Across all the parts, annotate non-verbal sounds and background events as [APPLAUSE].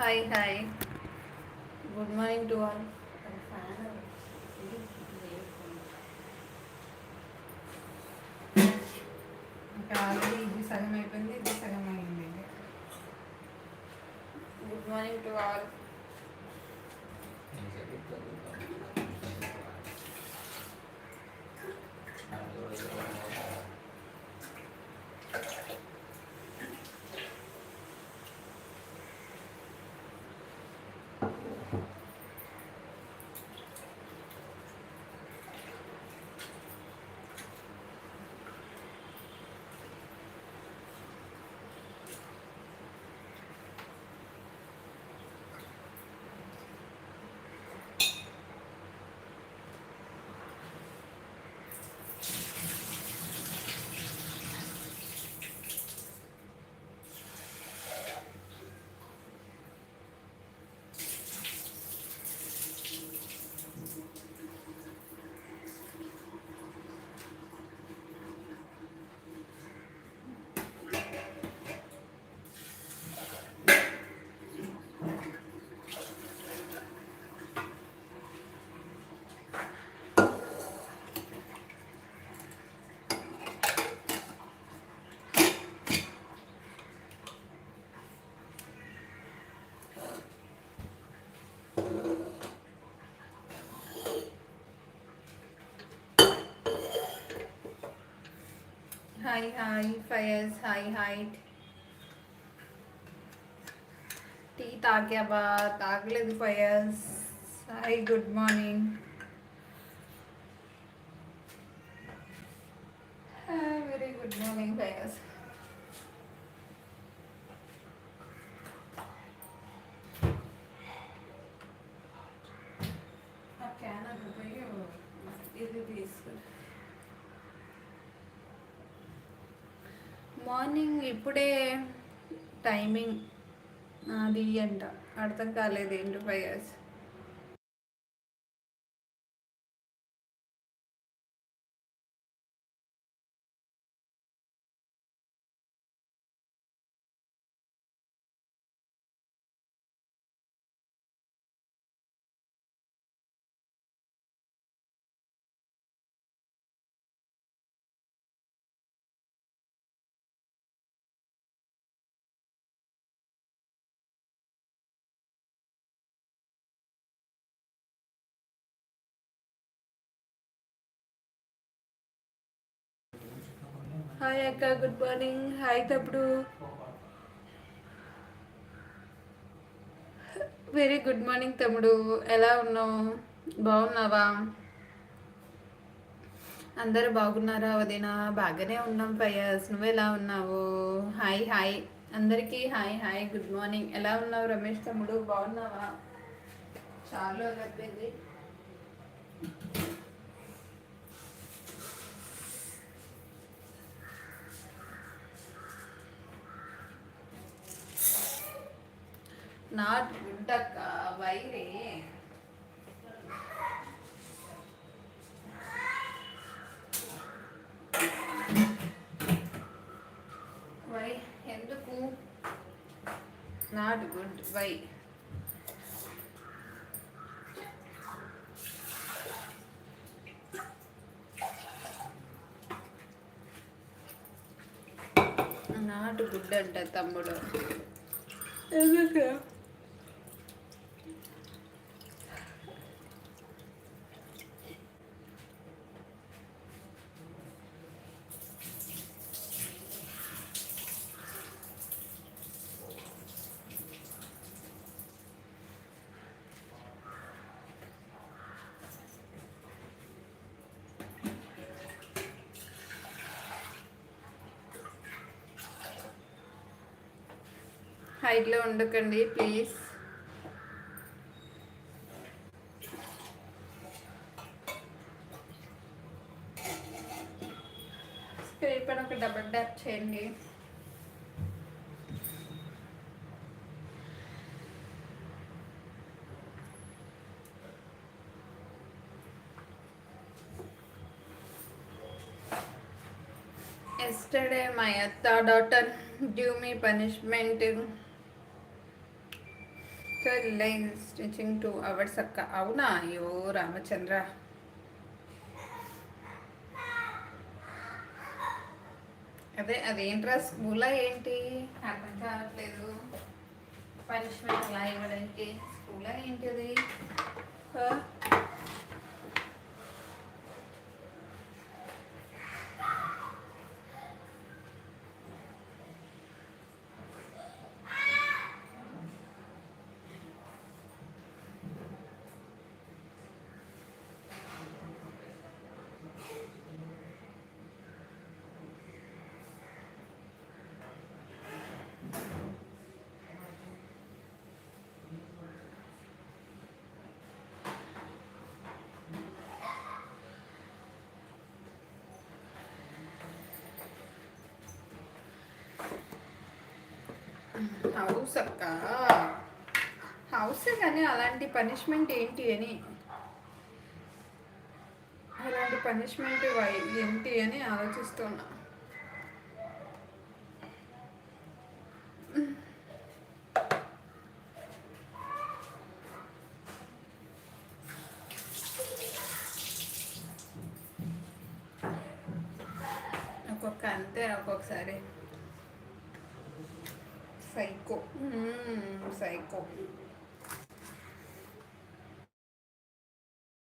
Hi hi good morning to all ఇంకా already ఇది సగం అయిపోయింది ఇది సగం అయింది good morning to all hi hi Fayaz hi height tea తాగావా తాగలేదు Fayaz hi good morning very good morning Fayaz ఆ క్యాన్ అక్కడ పోయి ఇది తీసుకుని మార్నింగ్ ఇప్పుడే టైమింగ్ అది అంట. అర్థం కాలేదు ఏంటి ఇయర్స్ హాయ్ అక్క గుడ్ మార్నింగ్ హాయ్ తప్పుడు వెరీ గుడ్ మార్నింగ్ తమ్ముడు ఎలా ఉన్నావు బాగున్నావా అందరూ బాగున్నారా వదినా బాగానే ఉన్నాం పయ్యాస్ నువ్వు ఎలా ఉన్నావు హాయ్ హాయ్ అందరికీ హాయ్ హాయ్ గుడ్ మార్నింగ్ ఎలా ఉన్నావు రమేష్ తమ్ముడు బాగున్నావా చాలా అయిపోయింది నాట్ గుడ్ అక్క వైరే వై ఎందుకు not good why not good అంట తమ్ముడు ఎందుకు హైట్లో ఉండకండి ప్లీజ్ స్క్రీన్ పైన ఒక డబుల్ ట్యాప్ చేయండి Yesterday, my Atta daughter gave me punishment. So like stitching two hours అక్క. అవునా? అయ్యో రామచంద్ర. అదే అదేంట్రా స్కూలా ఏంటి? అర్థం కావట్లేదు. పనిష్మెంట్ అలా ఇవ్వడానికి. స్కూలా ఏంటి అది? హౌస్ అక్క హౌస్ కానీ అలాంటి పనిష్మెంట్ ఏంటి అని? అలాంటి పనిష్మెంట్ ఏంటి అని ఆలోచిస్తున్నా. ఒక్కొక్క అంతే ఒక్కొక్కసారి. సైకో సైకో mm,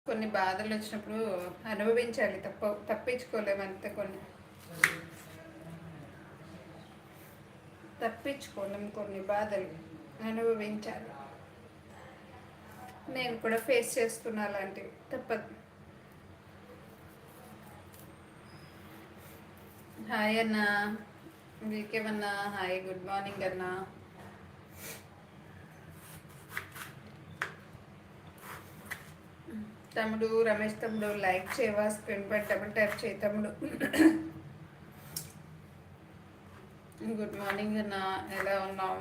కొన్ని బాధలు వచ్చినప్పుడు అనుభవించాలి తప్ప తప్పించుకోలేమంతే కొన్ని. తప్పించుకోలేము కొన్ని బాధలు అనుభవించాలి. నేను కూడా ఫేస్ చేస్తున్నా అలాంటివి తప్పదు. హాయ్ అన్నా. వీకేమన్నా హాయ్ గుడ్ మార్నింగ్ అన్నా? తమ్ముడు రమేష్ తమ్ముడు లైక్ చేయవా? స్క్రీన్ పై డబుల్ ట్యాప్ చేయి తమ్ముడు. గుడ్ మార్నింగ్ అన్న ఎలా ఉన్నాం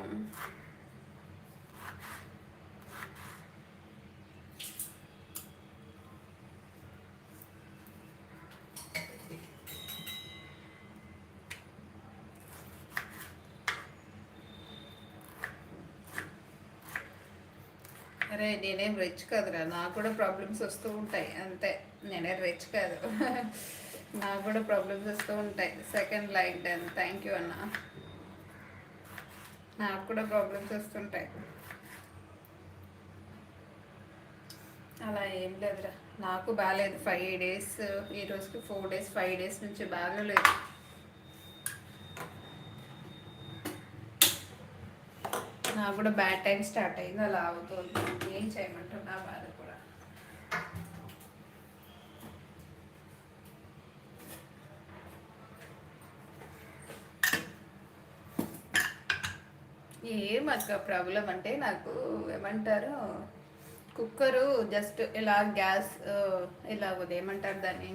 నేనేం రిచ్ కాదురా. నాకు కూడా ప్రాబ్లమ్స్ వస్తూ ఉంటాయి. అంతే. నేనే రిచ్ కాదు. [LAUGHS] నాకు కూడా ప్రాబ్లమ్స్ వస్తూ ఉంటాయి. Second like done thank you అన్న. నాకు కూడా ప్రాబ్లమ్స్ వస్తుంటాయి. అలా ఏం లేదురా. నాకు బాగాలేదు ఫైవ్ డేస్ ఈ రోజుకి ఫోర్ డేస్ ఫైవ్ డేస్ నుంచి బాగాలేదు. నాకు కూడా బ్యాడ్ టైం స్టార్ట్ అయింది అలా అవుతుంది. ఏం చేయమంటారు నా బాధ కూడా. ఏం అక్క ప్రాబ్లం అంటే నాకు ఏమంటారు కుక్కరు జస్ట్ ఇలా గ్యాస్ ఇలా ఏమంటారు దాన్ని?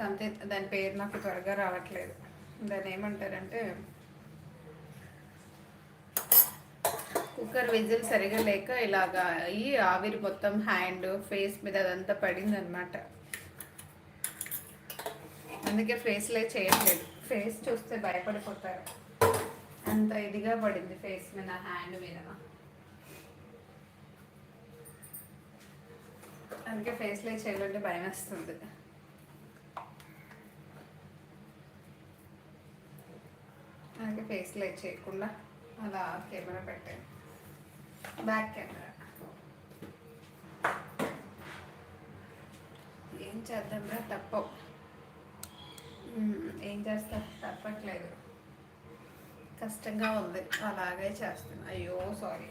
సంథింగ్ దాని పేరు నాకు త్వరగా రావట్లేదు. దాన్ని ఏమంటారంటే కుక్కర్ విజిల్ సరిగా లేక ఇలాగా అయ్యి ఆవిరి మొత్తం హ్యాండ్ ఫేస్ మీద అదంతా పడింది అనమాట అందుకే ఫేస్లే చేయట్లేదు. ఫేస్ చూస్తే భయపడిపోతారు. అంత ఇదిగా పడింది ఫేస్ మీద హ్యాండ్ మీద. అందుకే ఫేస్లే చేయాలంటే భయం వస్తుంది. అందుకే ఫేస్లే చేయకుండా అలా కెమెరా పెట్టాను. బ్యాక్ కెమెరా ఏం చేద్దాంరా తప్పవు. తప్ప ఏం చేస్తా? తప్పట్లేదు. కష్టంగా ఉంది. అలాగే చేస్తున్నా. అయ్యో సారీ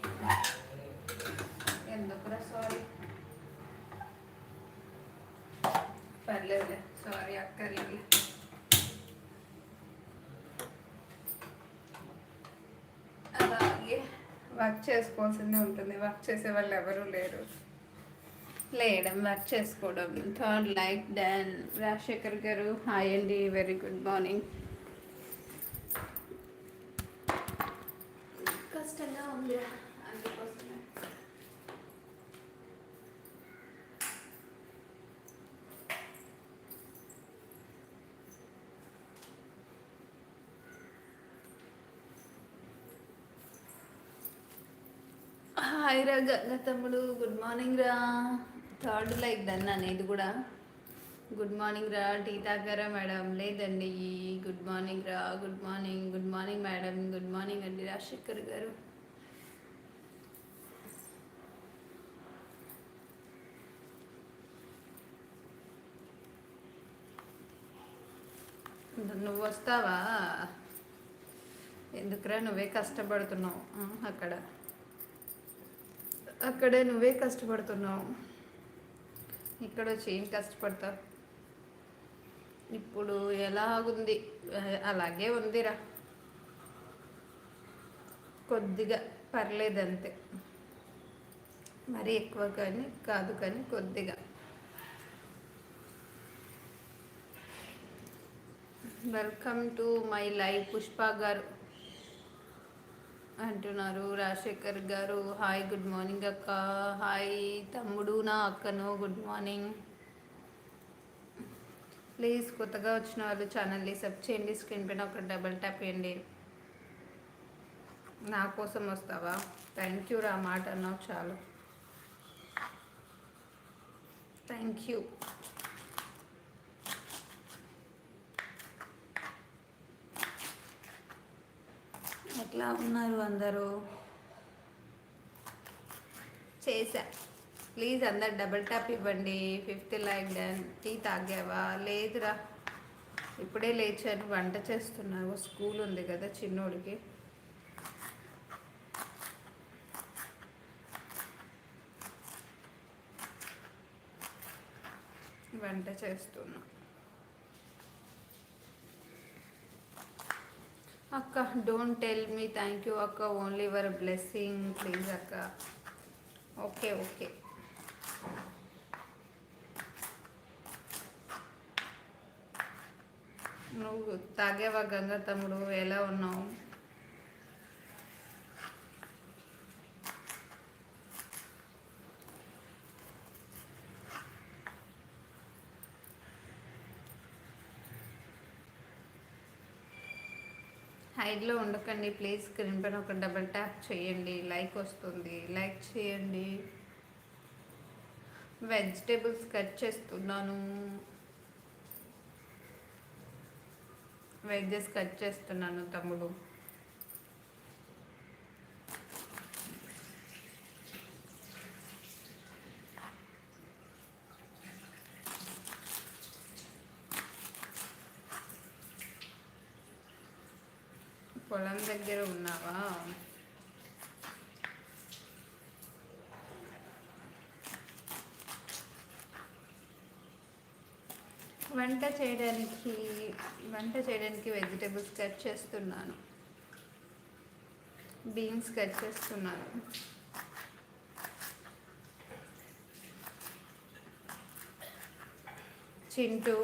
ఎందుకురా సారీ పర్లేదులే. సారీ అక్కర్లేదు రియల్లీ అలాగే వర్క్ చేసుకోవాల్సిందే ఉంటుంది. వర్క్ చేసే వాళ్ళు ఎవరు లేరు. లేయడం వర్క్ చేసుకోవడం. Third like done Rajasekhar garu hi అండి. Very good morning. కష్టంగా ఉంది. అందుకోసమే. హాయ్ రా గంగ తమ్ముడు. గుడ్ మార్నింగ్ రా. థర్డ్ లైక్ డన్ అనేది కూడా. గుడ్ మార్నింగ్ రా టీ తాగారా మేడం? లేదండి. గుడ్ మార్నింగ్ రా good morning good morning madam. Good morning అండి రాజశేఖర్ గారు. నువ్వు వస్తావా? ఎందుకురా నువ్వే కష్టపడుతున్నావు? అక్కడ. అక్కడే నువ్వే కష్టపడుతున్నావు. ఇక్కడ వచ్చి ఏం కష్టపడతావు? ఇప్పుడు ఎలాగుంది అలాగే ఉందిరా. కొద్దిగా పర్లేదు అంతే మరీ ఎక్కువ కానీ కాదు కానీ కొద్దిగా. Welcome to my live Pushpa garu. అంటున్నారు. Rajasekhar garu hi good morning అక్క. హాయ్ తమ్ముడు నా అక్కను. Good morning. ప్లీజ్ కొత్తగా వచ్చిన వాళ్ళు ఛానల్ని సబ్ చేయండి. స్క్రీన్ పైన ఒక డబల్ ట్యాప్ చేయండి. నా కోసం వస్తావా? థ్యాంక్ యూ రా మాట అన్నావు చాలు. Thank you. ఎట్లా ఉన్నారు అందరూ? చేసా. ప్లీజ్ అందరు డబుల్ ట్యాప్ ఇవ్వండి. Fifth like done. టీ తాగావా? లేదురా. ఇప్పుడే లేచాను వంట చేస్తున్నావు స్కూల్ ఉంది కదా చిన్నోడికి. వంట చేస్తున్నా. అక్క don't tell me thank you అక్క ఓన్లీ యువర్ బ్లెస్సింగ్ ప్లీజ్ అక్క. ఓకే ఓకే నువ్వు తాగేవా గంగ తమ్ముడు? ఎలా ఉన్నావు? హైడ్లో ఉండకండి ప్లీజ్ స్క్రీన్ పైన ఒక డబల్ ట్యాప్ చేయండి లైక్ వస్తుంది లైక్ చేయండి. వెజిటేబుల్స్ కట్ చేస్తున్నాను. వెజ్జెస్ కట్ చేస్తున్నాను తమ్ముడు. పొలం దగ్గర ఉన్నావా? వంట చేయడానికి వంట చేయడానికి వెజిటేబుల్స్ కట్ చేస్తున్నాను. బీన్స్ కట్ చేస్తున్నాను. చింటూ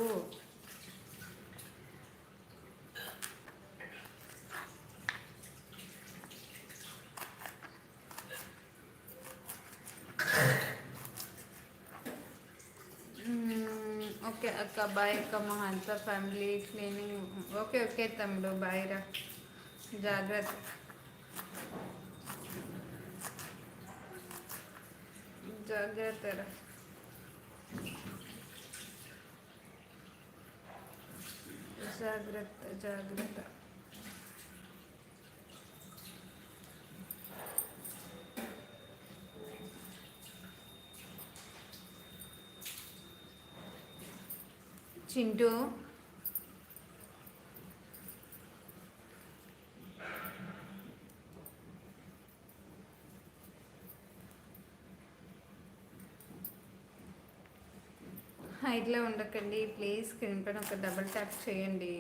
మ్మ్, ఓకే అక్క బాయ్ అక్క మా అంతా ఫ్యామిలీ క్లీనింగ్ ఓకే ఓకే తమ్ముడు బాయ్ రా జాగ్రత్త జాగ్రత్త రా జాగ్రత్త జాగ్రత్త చింటూ. హైట్లో ఉండకండి ప్లీజ్ స్క్రీన్ పైన ఒక డబుల్ ట్యాప్ చేయండి.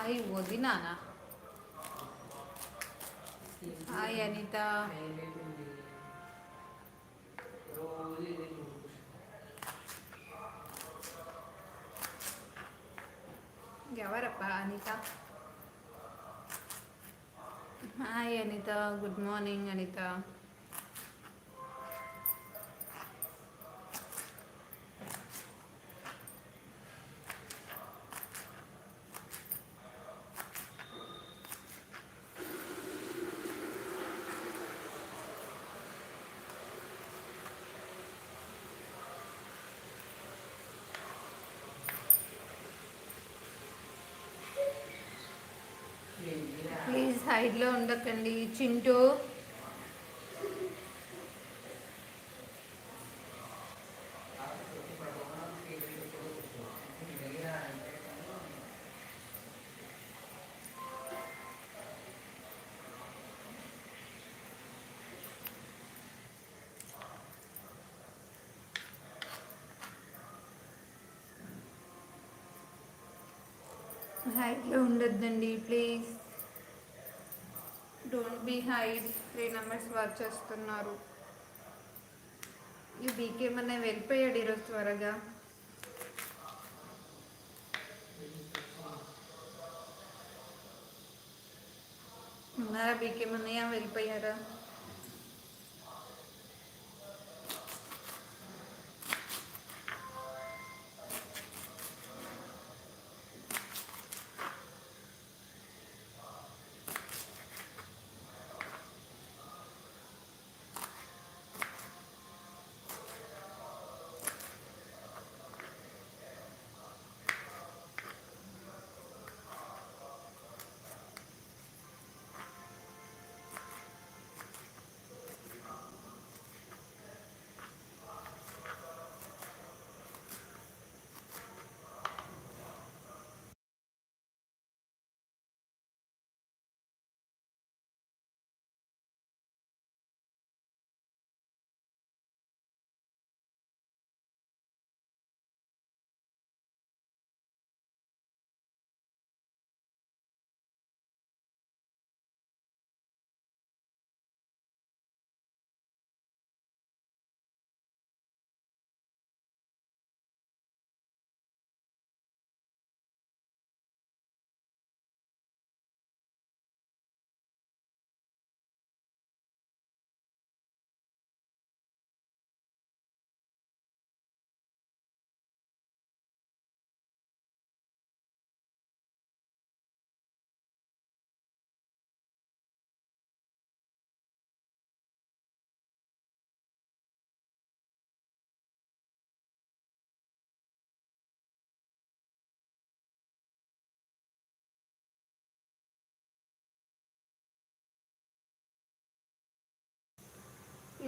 Hai Bodhi Nana. Hai Anita. gawar apa Anita. Hai Anita, good morning Anita. సైడ్లో ఉండకండి. చింటూ. హైట్లో ఉండొద్దండి please. Don't be three numbers work చేస్తున్నారు. ఈ బీకే మన వెళ్ళిపోయాడు ఈరోజు త్వరగా? ఉన్నారా బీకే మనయ్య వెళ్ళిపోయారా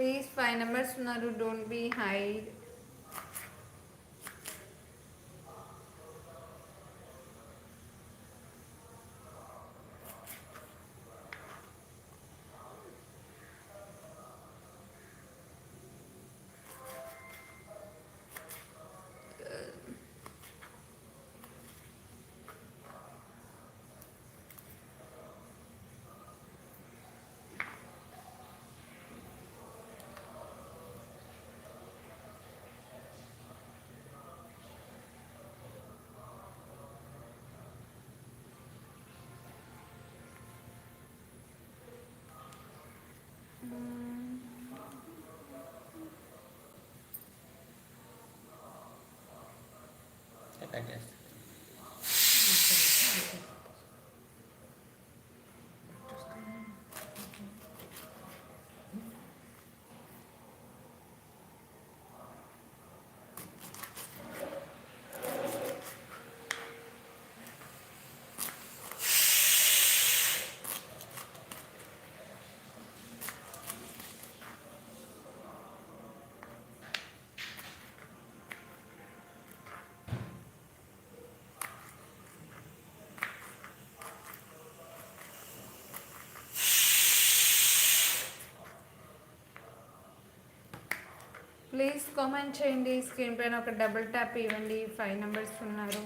ప్లీజ్ ఫైవ్ నెంబర్స్ ఉన్నారు డోంట్ బీ హైడ్ అటాక్ చేస్తా ప్లీజ్ కామెంట్ చేయండి. స్క్రీన్ పైన ఒక డబుల్ ట్యాప్ ఇవ్వండి. ఫైవ్ నెంబర్స్ ఉన్నారు.